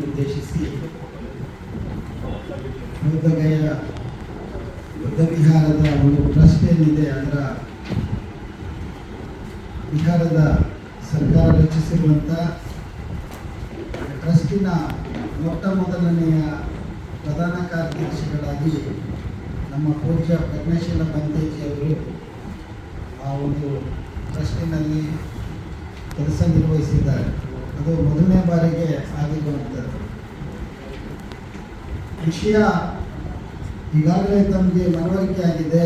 ಉದ್ದೇಶಿಸಿ ಬುದ್ಧಗಯ ಬುದ್ಧ ವಿಹಾರದ ಒಂದು ಟ್ರಸ್ಟ್ ಏನಿದೆ ಅದರ ಬಿಹಾರದ ಸರ್ಕಾರ ರಚಿಸಿರುವಂಥ ಟ್ರಸ್ಟಿನ ಮೊಟ್ಟ ಮೊದಲನೆಯ ಪ್ರಧಾನ ಕಾರ್ಯದರ್ಶಿಗಳಾಗಿ ನಮ್ಮ ಪೂಜ್ಯ ಪ್ರಜ್ಞಾಶೀಲ ಬಂದೇಜಿಯವರು ಆ ಒಂದು ಟ್ರಸ್ಟಿನಲ್ಲಿ ಕೆಲಸ ನಿರ್ವಹಿಸಿದ್ದಾರೆ. ಅದು ಮೊದಲನೇ ಬಾರಿಗೆ ಆಗಿರುವಂಥದ್ದು. ವಿಷಯ ಈಗಾಗಲೇ ತಮಗೆ ಮನವರಿಕೆ ಆಗಿದೆ.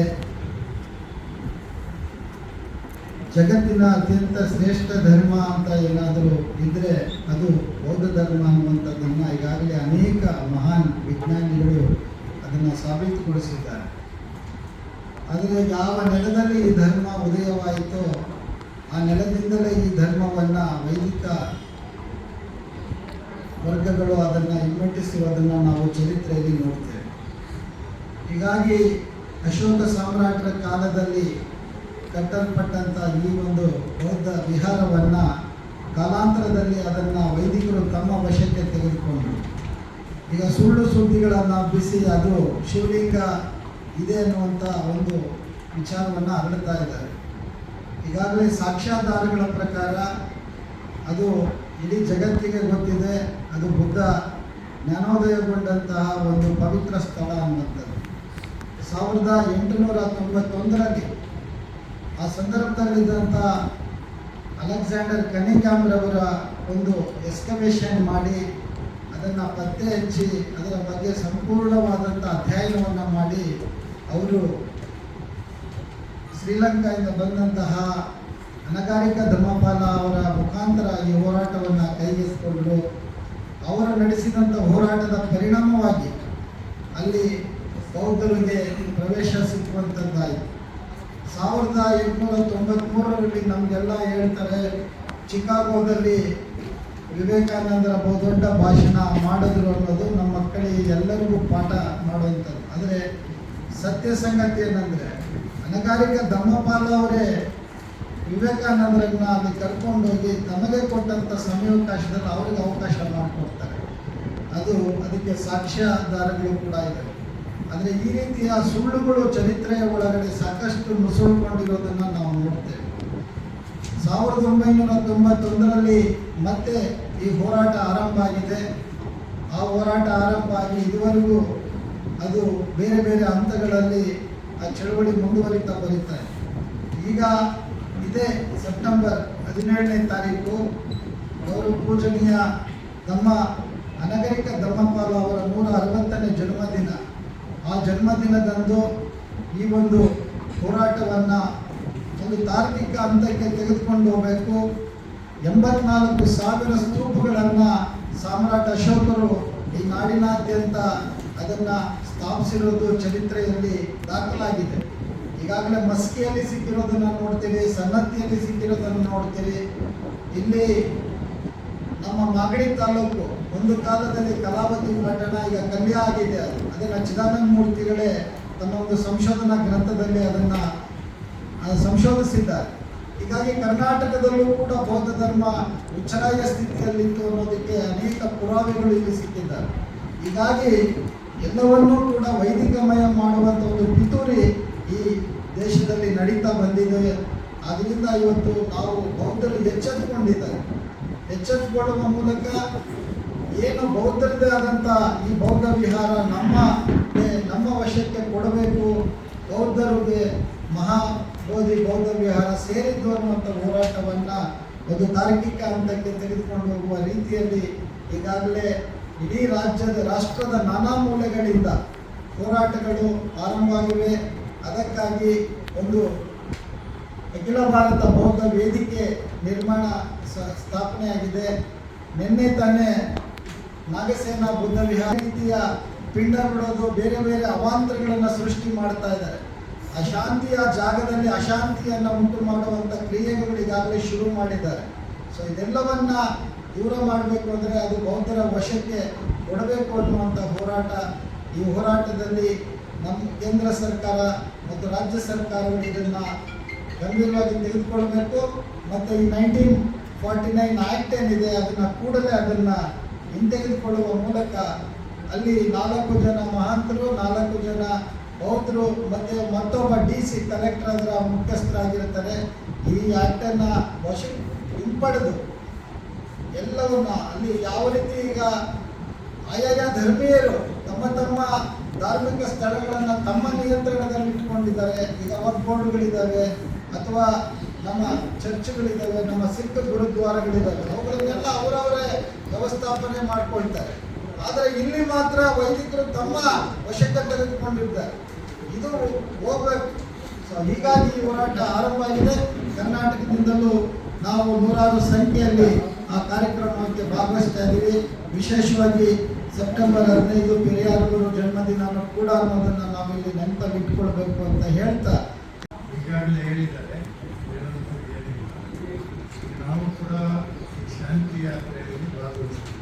ಜಗತ್ತಿನ ಅತ್ಯಂತ ಶ್ರೇಷ್ಠ ಧರ್ಮ ಅಂತ ಏನಾದರೂ ಇದ್ದರೆ ಅದು ಬೌದ್ಧ ಧರ್ಮ ಅನ್ನುವಂಥದ್ದನ್ನು ಈಗಾಗಲೇ ಅನೇಕ ಮಹಾನ್ ವಿಜ್ಞಾನಿಗಳು ಅದನ್ನು ಸಾಬೀತುಗೊಳಿಸಿದ್ದಾರೆ. ಆದರೆ ಯಾವ ನೆಲದಲ್ಲಿ ಈ ಧರ್ಮ ಉದಯವಾಯಿತೋ, ಆ ನೆಲದಿಂದಲೇ ಈ ಧರ್ಮವನ್ನು ವೈದಿಕ ವರ್ಗಗಳು ಅದನ್ನು ಹಿಮ್ಮೆಟ್ಟಿಸಿರೋದನ್ನು ನಾವು ಚರಿತ್ರೆಯಲ್ಲಿ ನೋಡ್ತೇವೆ. ಹೀಗಾಗಿ ಅಶೋಕ ಸಾಮ್ರಾಟರ ಕಾಲದಲ್ಲಿ ಕಟ್ಟಲ್ಪಟ್ಟಂಥ ಈ ಒಂದು ಬೌದ್ಧ ವಿಹಾರವನ್ನು ಕಾಲಾಂತರದಲ್ಲಿ ಅದನ್ನು ವೈದಿಕರು ತಮ್ಮ ವಶಕ್ಕೆ ತೆಗೆದುಕೊಂಡರು. ಈಗ ಸುಳ್ಳು ಸುದ್ದಿಗಳನ್ನು ಬಿಸಿ ಅದು ಶಿವಲಿಂಗ ಇದೆ ಅನ್ನುವಂಥ ಒಂದು ವಿಚಾರವನ್ನು ಹರಡ್ತಾ ಇದ್ದಾರೆ. ಈಗಾಗಲೇ ಸಾಕ್ಷ್ಯಾಧಾರಗಳ ಪ್ರಕಾರ ಅದು ಇಡೀ ಜಗತ್ತಿಗೆ ಗೊತ್ತಿದೆ, ಅದು ಬುದ್ಧ ಜ್ಞಾನೋದಯಗೊಂಡಂತಹ ಒಂದು ಪವಿತ್ರ ಸ್ಥಳ ಅನ್ನುವಂಥದ್ದು. ಸಾವಿರದ ಎಂಟುನೂರ ತೊಂಬತ್ತೊಂದರಲ್ಲಿ ಆ ಸಂದರ್ಭದಲ್ಲಿದ್ದಂಥ ಅಲೆಕ್ಸಾಂಡರ್ ಕನಿಕಾಮ್ರವರ ಒಂದು ಎಸ್ಕವೇಷನ್ ಮಾಡಿ ಅದನ್ನು ಪತ್ತೆ ಹಚ್ಚಿ ಅದರ ಬಗ್ಗೆ ಸಂಪೂರ್ಣವಾದಂಥ ಅಧ್ಯಯನವನ್ನು ಮಾಡಿ, ಅವರು ಶ್ರೀಲಂಕಾದಿಂದ ಬಂದಂತಹ ಅನಗಾರಿಕ ಧರ್ಮಪಾಲ ಅವರ ಮುಖಾಂತರ ಈ ಹೋರಾಟವನ್ನು ಕೈಗೆಸಿಕೊಂಡು ಅವರು ನಡೆಸಿದಂಥ ಹೋರಾಟದ ಪರಿಣಾಮವಾಗಿ ಅಲ್ಲಿ ಬೌದ್ಧರಿಗೆ ಪ್ರವೇಶ ಸಿಕ್ಕುವಂಥದ್ದಾಯಿತು ಸಾವಿರದ ಎಂಟುನೂರ ತೊಂಬತ್ತ್ಮೂರರಲ್ಲಿ ನಮಗೆಲ್ಲ ಹೇಳ್ತಾರೆ, ಚಿಕಾಗೋದಲ್ಲಿ ವಿವೇಕಾನಂದರ ಬಹುದೊಡ್ಡ ಭಾಷಣ ಮಾಡಿದ್ರು ಅನ್ನೋದು ನಮ್ಮ ಮಕ್ಕಳಿಗೆ ಎಲ್ಲರಿಗೂ ಪಾಠ ಮಾಡುವಂಥದ್ದು. ಆದರೆ ಸತ್ಯ ಸಂಗತಿ ಏನಂದರೆ, ಅನಗಾರಿಕ ಧರ್ಮಪಾಲ ಅವರೇ ವಿವೇಕಾನಂದರನ್ನ ಅಲ್ಲಿ ಕರ್ಕೊಂಡೋಗಿ ತಮಗೆ ಕೊಟ್ಟಂಥ ಸಮಯಾವಕಾಶದಲ್ಲಿ ಅವ್ರಿಗೆ ಅವಕಾಶ ಮಾಡಿಕೊಡ್ತಾರೆ. ಅದು ಅದಕ್ಕೆ ಸಾಕ್ಷ್ಯಾಧಾರಗಳು ಕೂಡ ಇದೆ. ಆದರೆ ಈ ರೀತಿಯ ಸುಳ್ಳುಗಳು ಚರಿತ್ರೆಯ ಒಳಗಡೆ ಸಾಕಷ್ಟು ನುಸುಳುಕೊಂಡಿರೋದನ್ನು ನಾವು ನೋಡ್ತೇವೆ. ಸಾವಿರದ ಒಂಬೈನೂರ ತೊಂಬತ್ತೊಂದರಲ್ಲಿ ಮತ್ತೆ ಈ ಹೋರಾಟ ಆರಂಭ ಆಗಿದೆ. ಆ ಹೋರಾಟ ಆರಂಭ ಆಗಿ ಇದುವರೆಗೂ ಅದು ಬೇರೆ ಬೇರೆ ಹಂತಗಳಲ್ಲಿ ಆ ಚಳವಳಿ ಮುಂದುವರಿತಾ ಬರುತ್ತೆ ಈಗ ಇದೇ ಸೆಪ್ಟೆಂಬರ್ ಹದಿನೇಳನೇ ತಾರೀಕು ಗೌರವ ಪೂಜನೀಯ ನಮ್ಮ ಅನಗರಿಕ ಧರ್ಮಪಾಲ ಅವರ ನೂರ ಅರವತ್ತನೇ ಜನ್ಮದಿನ. ಆ ಜನ್ಮದಿನದಂದು ಈ ಒಂದು ಹೋರಾಟವನ್ನು ಒಂದು ತಾರ್ಕಿಕ ಹಂತಕ್ಕೆ ತೆಗೆದುಕೊಂಡು ಹೋಗಬೇಕು. ಎಂಬತ್ನಾಲ್ಕು ಸಾವಿರ ಸ್ತೂಪಗಳನ್ನು ಸಾಮ್ರಾಟ ಅಶೋಕರು ಈ ನಾಡಿನಾದ್ಯಂತ ಅದನ್ನು ಸ್ಥಾಪಿಸಿರೋದು ಚರಿತ್ರೆಯಲ್ಲಿ ದಾಖಲಾಗಿದೆ. ಈಗಾಗಲೇ ಮಸ್ಕಿಯಲ್ಲಿ ಸಿಕ್ಕಿರೋದನ್ನು ನೋಡ್ತೀವಿ ಸನ್ನತಿಯಲ್ಲಿ ಸಿಕ್ಕಿರೋದನ್ನು ನೋಡ್ತೀವಿ ಇಲ್ಲಿ ನಮ್ಮ ಮಾಗಡಿ ತಾಲೂಕು ಒಂದು ಕಾಲದಲ್ಲಿ ಕಲಾವತಿ ಪಟ್ಟಣ, ಈಗ ಕಲ್ಯ ಆಗಿದೆ. ಅದು ಅದನ್ನು ಚಿದಾನಂದ ಮೂರ್ತಿಗಳೇ ತಮ್ಮ ಒಂದು ಸಂಶೋಧನಾ ಗ್ರಂಥದಲ್ಲಿ ಅದನ್ನು ಸಂಶೋಧಿಸಿದ್ದಾರೆ. ಹೀಗಾಗಿ ಕರ್ನಾಟಕದಲ್ಲೂ ಕೂಡ ಬೌದ್ಧ ಧರ್ಮ ಉಚ್ಚರಾಯ ಸ್ಥಿತಿಯಲ್ಲಿತ್ತು ಅನ್ನೋದಕ್ಕೆ ಅನೇಕ ಪುರಾವೆಗಳು ಇಲ್ಲಿ ಸಿಕ್ಕಿದ್ದಾರೆ ಹೀಗಾಗಿ ಎಲ್ಲವನ್ನೂ ಕೂಡ ವೈದಿಕಮಯ ಮಾಡುವಂಥ ಒಂದು ಪಿತೂರಿ ದೇಶದಲ್ಲಿ ನಡೀತಾ ಬಂದಿದೆ. ಅದರಿಂದ ಇವತ್ತು ನಾವು ಬೌದ್ಧರು ಎಚ್ಚೆತ್ತುಕೊಂಡಿದ್ದಾರೆ. ಎಚ್ಚೆತ್ತುಕೊಳ್ಳುವ ಮೂಲಕ ಏನು ಬೌದ್ಧರದೇ ಆದಂಥ ಈ ಬೌದ್ಧ ವಿಹಾರ ನಮ್ಮ ನಮ್ಮ ವಶಕ್ಕೆ ಕೊಡಬೇಕು. ಬೌದ್ಧರಿಗೆ ಮಹಾ ಬೋಧಿ ಬೌದ್ಧ ವಿಹಾರ ಸೇರಿದ್ದು ಅನ್ನುವಂಥ ಹೋರಾಟವನ್ನು ಒಂದು ತಾರ್ಕಿಕ ಹಂತಕ್ಕೆ ತೆಗೆದುಕೊಂಡು ಹೋಗುವ ರೀತಿಯಲ್ಲಿ ಈಗಾಗಲೇ ಇಡೀ ರಾಜ್ಯದ, ರಾಷ್ಟ್ರದ ನಾನಾ ಮೂಲೆಗಳಿಂದ ಹೋರಾಟಗಳು ಆರಂಭವಾಗಿವೆ. ಅದಕ್ಕಾಗಿ ಒಂದು ಅಖಿಲ ಭಾರತ ಬೌದ್ಧ ವೇದಿಕೆ ನಿರ್ಮಾಣ ಸ್ಥಾಪನೆಯಾಗಿದೆ. ನಿನ್ನೆ ತಾನೇ ನಾಗಸೇನ ಬುದ್ಧ ವಿಹಾರ ರೀತಿಯ ಪಿಂಡ ಬಿಡೋದು ಬೇರೆ ಬೇರೆ ಅವಾಂತರಗಳನ್ನು ಸೃಷ್ಟಿ ಮಾಡ್ತಾ ಇದ್ದಾರೆ. ಅಶಾಂತಿಯ ಜಾಗದಲ್ಲಿ ಅಶಾಂತಿಯನ್ನು ಉಂಟು ಮಾಡುವಂಥ ಕ್ರಿಯೆಗಳು ಈಗಾಗಲೇ ಶುರು ಮಾಡಿದ್ದಾರೆ. ಸೊ ಇದೆಲ್ಲವನ್ನ ದೂರ ಮಾಡಬೇಕು ಅಂದರೆ ಅದು ಬೌದ್ಧರ ವಶಕ್ಕೆ ಕೊಡಬೇಕು ಅನ್ನುವಂಥ ಹೋರಾಟ. ಈ ಹೋರಾಟದಲ್ಲಿ ನಮ್ಮ ಕೇಂದ್ರ ಸರ್ಕಾರ ಮತ್ತು ರಾಜ್ಯ ಸರ್ಕಾರಗಳು ಇದನ್ನು ಗಂಭೀರವಾಗಿ ತೆಗೆದುಕೊಳ್ಬೇಕು ಮತ್ತು ಈ ನೈನ್ಟೀನ್ ಫಾರ್ಟಿ ನೈನ್ ಆ್ಯಕ್ಟ್ ಏನಿದೆ, ಅದನ್ನು ಕೂಡಲೇ ಅದನ್ನು ಹಿಂತೆಗೆದುಕೊಳ್ಳುವ ಮೂಲಕ ಅಲ್ಲಿ ನಾಲ್ಕು ಜನ ಮಹಾಂತರು, ನಾಲ್ಕು ಜನ ಬೌದ್ಧರು, ಮತ್ತು ಮತ್ತೊಬ್ಬ ಡಿ ಸಿ ಕಲೆಕ್ಟರ್ ಅದರ ಮುಖ್ಯಸ್ಥರಾಗಿರ್ತಾರೆ ಈ ಆ್ಯಕ್ಟನ್ನು ವಶ, ಹಿಂಪಡೆದು ಎಲ್ಲವನ್ನ ಅಲ್ಲಿ ಯಾವ ರೀತಿ ಈಗ ಆಯಾಯ ಧರ್ಮೀಯರು ತಮ್ಮ ತಮ್ಮ ಧಾರ್ಮಿಕ ಸ್ಥಳಗಳನ್ನು ತಮ್ಮ ನಿಯಂತ್ರಣದಲ್ಲಿ ಇಟ್ಕೊಂಡಿದ್ದಾರೆ ಈಗ ಅವರ್ ಬೋರ್ಡ್ಗಳಿದ್ದಾವೆ, ಅಥವಾ ನಮ್ಮ ಚರ್ಚ್ಗಳಿದ್ದಾವೆ, ನಮ್ಮ ಸಿಖ್ ಗುರುದ್ವಾರಗಳಿದ್ದಾವೆ. ಅವುಗಳನ್ನೆಲ್ಲ ಅವರವರೇ ವ್ಯವಸ್ಥಾಪನೆ ಮಾಡ್ಕೊಳ್ತಾರೆ. ಆದರೆ ಇಲ್ಲಿ ಮಾತ್ರ ವೈದಿಕರು ತಮ್ಮ ವಶಕ್ಕೆ ತೆಗೆದುಕೊಂಡಿದ್ದಾರೆ. ಇದು ಹೋಗ್ಬೇಕು. ಸೊ ಹೀಗಾಗಿ ಈ ಹೋರಾಟ ಆರಂಭ ಆಗಿದೆ ಕರ್ನಾಟಕದಿಂದಲೂ ನಾವು ನೂರಾರು ಸಂಖ್ಯೆಯಲ್ಲಿ ಆ ಕಾರ್ಯಕ್ರಮಕ್ಕೆ ಭಾಗವಹಿಸ್ತಾ ಇದ್ದೀವಿ ವಿಶೇಷವಾಗಿ ಸೆಪ್ಟೆಂಬರ್ ಹದಿನೈದು ಪೆರಿಯಾರೂರು ಜನ್ಮದಿನ ಕೂಡ ಅನ್ನೋದನ್ನು ಇಲ್ಲಿ ನೆನಪಲ್ಲಿ ಇಟ್ಕೊಳ್ಬೇಕು ಅಂತ ಹೇಳ್ತಾ ಈಗಾಗಲೇ ಹೇಳಿದ್ದಾರೆ. ನಾವು ಕೂಡ ಶಾಂತಿ ಯಾತ್ರೆಯಲ್ಲಿ ಭಾಗವಹಿಸ್ತೀವಿ.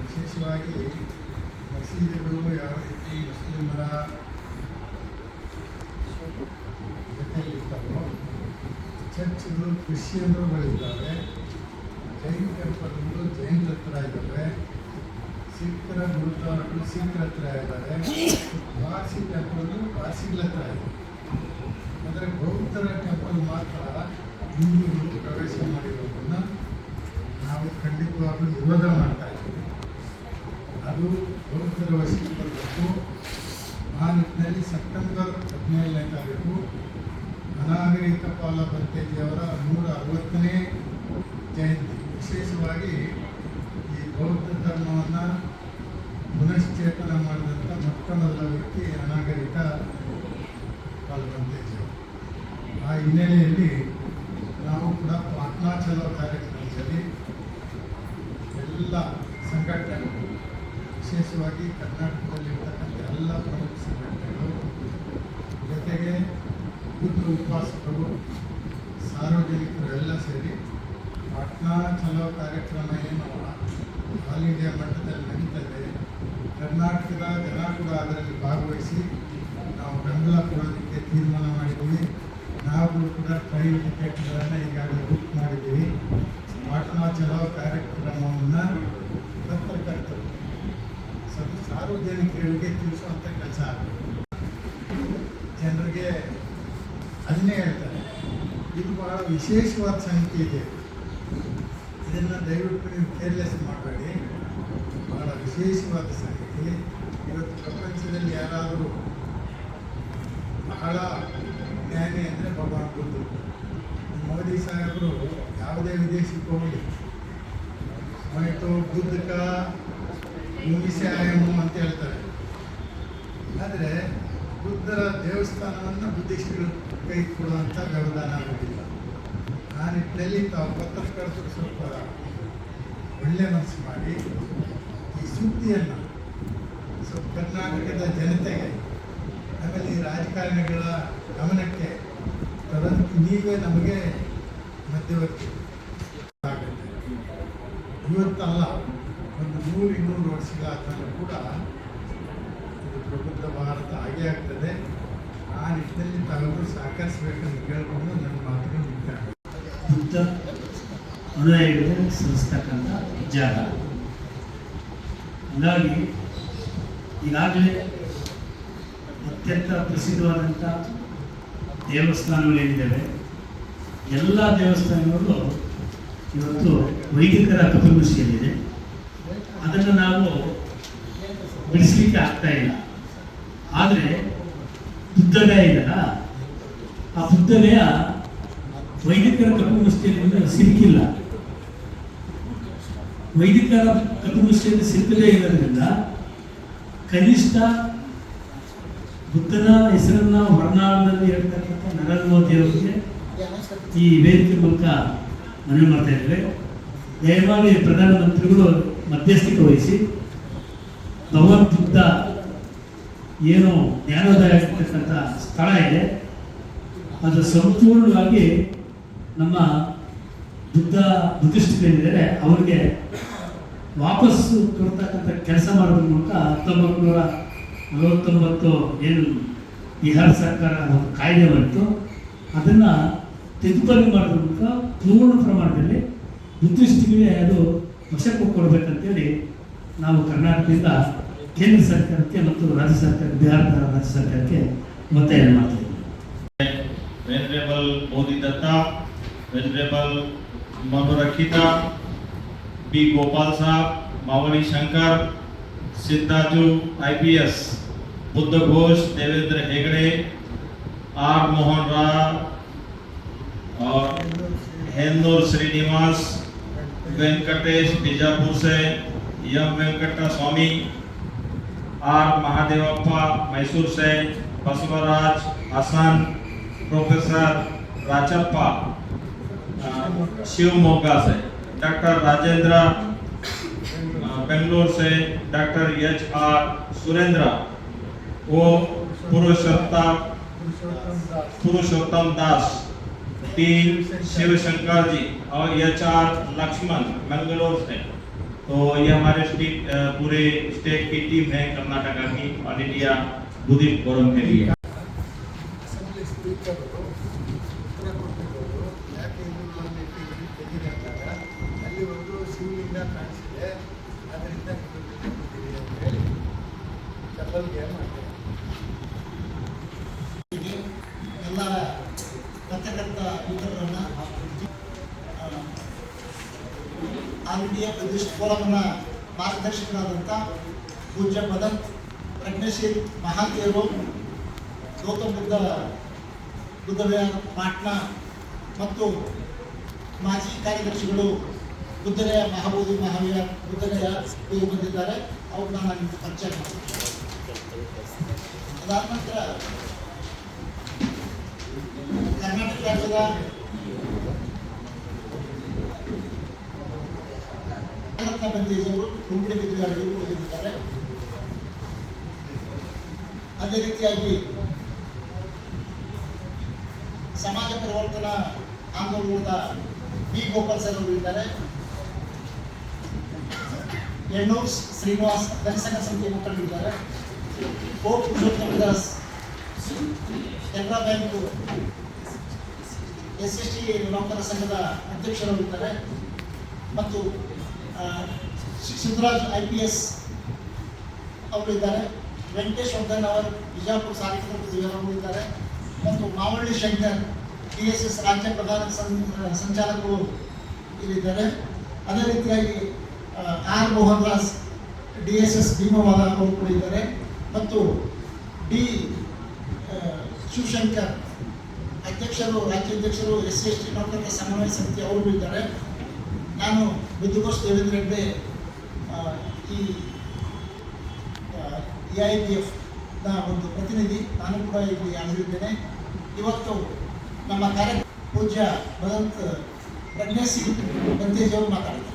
ವಿಶೇಷವಾಗಿ ಮಸೀದಿಗಳು ಯಾವ ರೀತಿ ಮುಸ್ಲಿಮರ ಜೊತೆಯಲ್ಲಿರ್ತಾರೋ ಚರ್ಚ್ಗಳು ಕ್ರಿಶ್ಚಿಯನ್ರುಗಳಿದ್ದಾವೆ. ಜೈನ ಪದಗಳು ಜೈನರ ಹತ್ರ ಇದ್ದಾವೆ ಸಿಖ್ಖರ ಗುರುದ್ವಾರಗಳು ಸಿಖ್ರ ಹತ್ರ ಇದ್ದಾವೆ ಪಾರ್ಸಿ ಟೆಂಪಲ್ಗಳು ಪಾರ್ಸಿಗಳ ಹತ್ರ ಇದೆ ಆದರೆ ಬೌದ್ಧರ ಟೆಂಪಲ್ ಮಾತ್ರ ಹಿಂದೂಗಳು ಪ್ರವೇಶ ಮಾಡಿರೋದನ್ನು ನಾವು ಖಂಡಿತವಾಗ್ಲೂ ವಿರೋಧ ಮಾಡ್ತಾ ಇದ್ದೀವಿ ಅದು ಬೌದ್ಧರ ವಶಕ್ಕೆ ಬರಬೇಕು ಆ ನಿಟ್ಟಿನಲ್ಲಿ ಸೆಪ್ಟೆಂಬರ್ ಹದಿನೇಳನೇ ತಾರೀಕು ಅನಾಗರಿಕ ಪಾಲ ಅವರ ನೂರ ಅರವತ್ತನೇ ಜಯಂತಿ ವಿಶೇಷವಾಗಿ ಈ ಬೌದ್ಧ ಧರ್ಮವನ್ನು ಪುನಶ್ಚೇತನ ಮಾಡಿದಂಥ ಮೊಟ್ಟ ಮೊದಲ ವ್ಯಕ್ತಿ ಅನಾಗರಿಕ ಪಾಲ್ಗೊಂಡಿದ್ದೇವೆ ಆ ಹಿನ್ನೆಲೆಯಲ್ಲಿ ನಾವು ಕೂಡ ಪಾಟ್ನಾ ಚಲೋ ಕಾರ್ಯಕ್ರಮದಲ್ಲಿ ಎಲ್ಲ ಸಂಘಟನೆಗಳು, ವಿಶೇಷವಾಗಿ ಕರ್ನಾಟಕದಲ್ಲಿರ್ತಕ್ಕಂಥ ಎಲ್ಲ ಪ್ರಮುಖ ಸಂಘಟನೆಗಳು, ಜೊತೆಗೆ ಬುದ್ಧ ಉಪಾಸಕರು ಸಾರ್ವಜನಿಕರು ಎಲ್ಲ ಸೇರಿ ಪಾಟ್ನಾ ಚಲೋ ಕಾರ್ಯಕ್ರಮ ಏನು? ಆಲ್ ಇಂಡಿಯಾ ಮಟ್ಟದಲ್ಲಿ ನಡೀತದೆ. ಕರ್ನಾಟಕದ ಜನ ಕೂಡ ಅದರಲ್ಲಿ ಭಾಗವಹಿಸಿ ನಾವು ಬೆಂಬಲ ಕೊಡೋದಕ್ಕೆ ತೀರ್ಮಾನ ಮಾಡಿದ್ದೀವಿ. ನಾವು ಕೂಡ ಟ್ರೈನ್ ಟಿಕೆಟ್ಗಳನ್ನು ಈಗಾಗಲೇ ಬುಕ್ ಮಾಡಿದ್ದೀವಿ. ಪಾಟ್ನಾ ಚಲೋ ಕಾರ್ಯಕ್ರಮವನ್ನು ಪತ್ರಕರ್ತರು ಸ್ವಲ್ಪ ಸಾರ್ವಜನಿಕರಿಗೆ ತಿಳಿಸುವಂಥ ಕೆಲಸ. ಜನರಿಗೆ ಅದನ್ನೇ ಹೇಳ್ತಾರೆ ಇದು ಬಹಳ ವಿಶೇಷವಾದ ಸಂಖ್ಯೆ ಇದೆ. ಇದನ್ನು ದಯವಿಟ್ಟು ನೀವು ಕೇರ್ಲೆಸ್ ಮಾಡಬೇಡಿ. ಬಹಳ ವಿಶೇಷವಾದ ಸಂಗತಿ. ಇವತ್ತು ಪ್ರಪಂಚದಲ್ಲಿ ಯಾರಾದರೂ ಬಹಳ ಜ್ಞಾನಿ ಅಂದರೆ ಭಗವಾನ್ ಬುದ್ಧ. ಮೋದಿ ಸಾಹೇಬರು ಯಾವುದೇ ವಿದೇಶಕ್ಕೆ ಹೋಗಲಿ. ಆಯಿತು, ಬುದ್ಧಕ ಆಯಮು ಅಂತ ಹೇಳ್ತಾರೆ. ಆದರೆ ಬುದ್ಧರ ದೇವಸ್ಥಾನವನ್ನು ಬುದ್ಧಿಸ್ಟ್ಗಳು ಕೈ ಕೊಡುವಂಥ ವ್ಯವಧಾನ ಆಗೋದಿಲ್ಲ. ಆ ನಿಟ್ಟಿನಲ್ಲಿ ತಾವು ಪತ್ರಕರ್ತರು ಸ್ವಲ್ಪ ಒಳ್ಳೆ ಮನಸ್ಸು ಮಾಡಿ ಈ ಸುದ್ದಿಯನ್ನು ಸ್ವಲ್ಪ ಕರ್ನಾಟಕದ ಜನತೆಗೆ ಆಮೇಲೆ ಈ ರಾಜಕಾರಣಿಗಳ ಗಮನಕ್ಕೆ ತರೋದಕ್ಕೆ ನೀವೇ ನಮಗೆ ಮಧ್ಯವರ್ತಿ. ಆಗುತ್ತೆ ಇವತ್ತಲ್ಲ, ಒಂದು ನೂರು ಇನ್ನೂರು ವರ್ಷಗಳಾದ್ಮೇಲೆ ಕೂಡ ಇದು ಪ್ರಬುದ್ಧ ಭಾರತ ಆಗೇ ಆಗ್ತದೆ. ಆ ನಿಟ್ಟಿನಲ್ಲಿ ತಾವೆಲ್ಲರೂ ಸಹಕರಿಸಬೇಕಂತ ಕೇಳಿಕೊಂಡು ನನ್ನ ಮಾತನ್ನು ಬುದ್ಧ ಅನುಯಾಯಿಗಳು ಸಲ್ಲಿಸ್ತಕ್ಕಂಥ ಜಾಗ. ಹಾಗಾಗಿ ಈಗಾಗಲೇ ಅತ್ಯಂತ ಪ್ರಸಿದ್ಧವಾದಂಥ ದೇವಸ್ಥಾನಗಳೇನಿದ್ದಾವೆ, ಎಲ್ಲ ದೇವಸ್ಥಾನಗಳು ಇವತ್ತು ವೈದಿಕರ ಕಪಿಮುಷಿಯಲ್ಲಿದೆ ಅದನ್ನು ನಾವು ಬಿಡಿಸ್ಲಿಕ್ಕೆ ಆಗ್ತಾ ಇಲ್ಲ. ಆದರೆ ಬುದ್ಧಗಯ ಇದೆಯಲ್ಲ ಆ ಬುದ್ಧಗಯ ವೈದಿಕರ ಅದು ಸಿಲುಕಿಲ್ಲ ವೈದಿಕರ ಕಪಿಮುಷ್ಟಿಯಲ್ಲಿ ಸಿಲುಕದೇ ಇರೋದ್ರಿಂದ ಕನಿಷ್ಠ ಬುದ್ಧನ ಹೆಸರನ್ನ ಹೊರನಾಡದಲ್ಲಿ ಹೇಳ್ತಕ್ಕಂಥ ನರೇಂದ್ರ ಮೋದಿ ಅವರಿಗೆ ಈ ವೇದಿಕೆ ಮೂಲಕ ಮನವಿ ಮಾಡ್ತಾ ಇದ್ದೇವೆ. ದಯಮಾಡಿ ಪ್ರಧಾನಮಂತ್ರಿಗಳು ಮಧ್ಯಸ್ಥಿಕೆ ವಹಿಸಿ. ಭಗವದ್ಗುಪ್ತ ಏನು ಜ್ಞಾನೋದಯ ಆಗಿರ್ತಕ್ಕಂಥ ಸ್ಥಳ ಇದೆ. ಅದು ಸಂಪೂರ್ಣವಾಗಿ ನಮ್ಮ ಬುದ್ಧ ಬುದ್ಧಿಸ್ಟ್ಗಳೇನಿದ್ದಾರೆ ಅವರಿಗೆ ವಾಪಸ್ಸು ಕೊಡ್ತಕ್ಕಂಥ ಕೆಲಸ ಮಾಡೋದ್ರ ಮೂಲಕ ಹತ್ತೊಂಬತ್ತು ನೂರ ನಲವತ್ತೊಂಬತ್ತು ಏನು ಬಿಹಾರ ಸರ್ಕಾರ ಒಂದು ಕಾಯ್ದೆ ಬಂತು. ಅದನ್ನು ತಿದ್ದುಪಡಿ ಮಾಡೋದ್ರ ಮೂಲಕ ಪೂರ್ಣ ಪ್ರಮಾಣದಲ್ಲಿ ಬುದ್ಧಿಸ್ಟ್ಗಳಿಗೆ ಅದು ವಶಕ್ಕೆ ಕೊಡಬೇಕಂತೇಳಿ ನಾವು ಕರ್ನಾಟಕದಿಂದ ಕೇಂದ್ರ ಸರ್ಕಾರಕ್ಕೆ ಮತ್ತು ರಾಜ್ಯ ಸರ್ಕಾರ ಬಿಹಾರದ ರಾಜ್ಯ ಸರ್ಕಾರಕ್ಕೆ ಒತ್ತಾಯ ಮಾಡ್ತಾ ಇದ್ದೀವಿ. Modi Bodhidatta, Venerable Manorakhita, B. Gopal Saab, Mawali Shankar, Siddhaju IPS, Buddha Ghosh Devendra Hegde, R Mohan Rao और हेंदूर श्रीनिवास वेंकटेश बीजापुर से यम वेंकटा स्वामी आर महादेवप्पा मैसूर से बसवराज हसन प्रोफेसर राचप्पा शिवमोगा से डॉक्टर राजेंद्र बेंगलोर से डॉक्टर एच आर सुरेंद्र वो पुरुषोत्तम पुरुषोत्तम दास, टी. शिवशंकर जी और एच आर लक्ष्मण बेंगलोर से तो ये हमारे स्टेट पूरे स्टेट की टीम है कर्नाटका की ऑल इंडिया, बुद्धिस्ट फोरम के लिए। ಫೋರಮ್ನ ಮಾರ್ಗದರ್ಶಕರಾದಂಥ ಪೂಜ್ಯ ಮದನ್ ಪ್ರಜ್ಞಶೀಲ್ ಮಹಾದೇವರು ಗೌತಮ ಬುದ್ಧ ಬುದ್ಧ ಪಾಟ್ನ ಮತ್ತು ಮಾಜಿ ಕಾರ್ಯದರ್ಶಿಗಳು ಬುದ್ಧನೆಯ ಮಹಾಬೋಧಿ ಮಹಾವೀರ ಬುದ್ಧನೆಯ ಇವರು ಬಂದಿದ್ದಾರೆ. ಅವ್ರನ್ನ ನಾನು ನಿಮ್ಗೆ ಪರಿಚಯ ಮಾಡ್ತೀನಿ. ಅದಾದ ನಂತರ ಕರ್ನಾಟಕ ರಾಜ್ಯದ ರತ್ನ ಬಂದೇಜಿಯವರು ಕುಂಬಿಡಿ ಬಿದ್ದುಗಾರರು ಹೋಗಿದ್ದಾರೆ ಅದೇ ರೀತಿಯಾಗಿ ಸಮಾಜ ಪರಿವರ್ತನಾ ಆಂದೋಲನದ ಬಿ ಗೋಪಾಲ್ ಸರ್ ಅವರು ಇದ್ದಾರೆ. ಎಣ್ಣೂರ್ ಶ್ರೀನಿವಾಸ್ ಜನಸಂಘ ಸಮಿತಿ ಮುಖಂಡರಿದ್ದಾರೆ O Purushottama Das, Canara bank S S T ನೌಕರ ಸಂಘದ ಅಧ್ಯಕ್ಷರು ಇದ್ದಾರೆ. ಮತ್ತು ಶಿವರಾಜ್ ಐ ಪಿ ಎಸ್ ಅವರಿದ್ದಾರೆ ವೆಂಕಟೇಶ್ ವರ್ಧನ್ ಅವರು ಬಿಜಾಪುರ ಇದ್ದಾರೆ. ಮತ್ತು Mavalli Shankar, D S S ರಾಜ್ಯ ಪ್ರಧಾನ ಸಂಚಾಲಕರು ಇಲ್ಲಿದ್ದಾರೆ. ಅದೇ ರೀತಿಯಾಗಿ R Mohan Das D S S Bhimavada ಅವರು ಕೂಡ ಇದ್ದಾರೆ. ಮತ್ತು ಡಿ ಶಿವಶಂಕರ್, ಅಧ್ಯಕ್ಷರು, ರಾಜ್ಯಾಧ್ಯಕ್ಷರು, ಎಸ್ ಸಿ, ಎಸ್ ಟಿ ನೌಕರರ ಸಮನ್ವಯ ಸಮಿತಿ ಅವರು ಇದ್ದಾರೆ. ನಾನು ಬಿದ್ದುಕೋಸ್ ದೇವೇಂದ್ರ ಹೆಗ್ಡೆ ಈ ಎ ಐ ಪಿ ಎಫ್ನ ಒಂದು ಪ್ರತಿನಿಧಿ, ನಾನು ಕೂಡ ಇಲ್ಲಿ ಹಾಜರಿದ್ದೇನೆ ಇವತ್ತು ನಮ್ಮ ಕಾರ್ಯ ಪೂಜ್ಯ ಭಗವಂತ ಪ್ರಜ್ಞಾ ಸಿಂಗ್ ಬಂತೇಜಿಯವರು ಮಾತಾಡ್ತಾರೆ